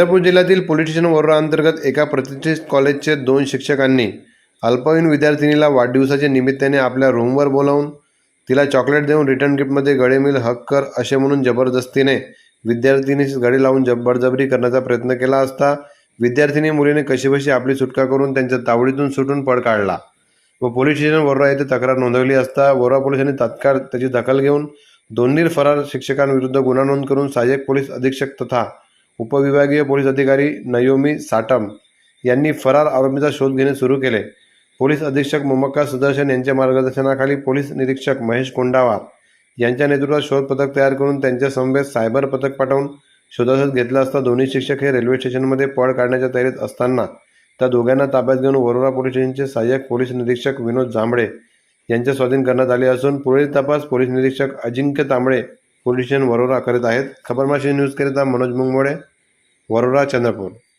चंद्रपूर जिल्ह्यातील police station Warora अंतर्गत एका प्रतिष्ठित कॉलेजचे दोन शिक्षकांनी अल्पवयीन विद्यार्थिनीला वाढदिवसाच्या निमित्ताने आपल्या रूमवर बोलावून तिला चॉकलेट देऊन रिटर्न गिफ्टमध्ये गळे मिल हक कर असे म्हणून जबरदस्तीने विद्यार्थिनीस गळे लावून जबरजबरी करण्याचा प्रयत्न केला असता विद्यार्थिनी मुलीने कशीबशी आपली सुटका करून त्यांच्या तावडीतून सुटून पळ काढला व पोलीस स्टेशन वरोरा येथे तक्रार नोंदवली असता वरोरा पोलिसांनी तात्काळ त्याची दखल घेऊन दोन्ही फरार शिक्षकांविरुद्ध गुन्हा नोंद करून सहाय्यक पोलीस अधीक्षक तथा उपविभागीय पोलीस अधिकारी नयोमी साटम यांनी फरार आरोपीचा शोध घेणे सुरू केले. पोलीस अधीक्षक मोमक्का सुदर्शन यांच्या मार्गदर्शनाखाली पोलीस निरीक्षक महेश कोंडावार यांच्या नेतृत्वात शोध पथक तयार करून त्यांच्या समवेत सायबर पथक पाठवून शोधाशोध घेतला असता दोन्ही शिक्षक हे रेल्वे स्टेशनमध्ये पळ काढण्याच्या तयारीत असताना त्या दोघांना ताब्यात घेऊन वरोरा पोलीस स्टेशनचे सहाय्यक पोलीस निरीक्षक विनोद जांभळे यांच्या स्वाधीन करण्यात आले असून पुढील तपास पोलीस निरीक्षक अजिंक्य तांबळे पोलीस स्टेशन वरोरा करीत आहेत. खबरमाशी न्यूज करिता मनोज मुंगमोडे वरोरा चंद्रपूर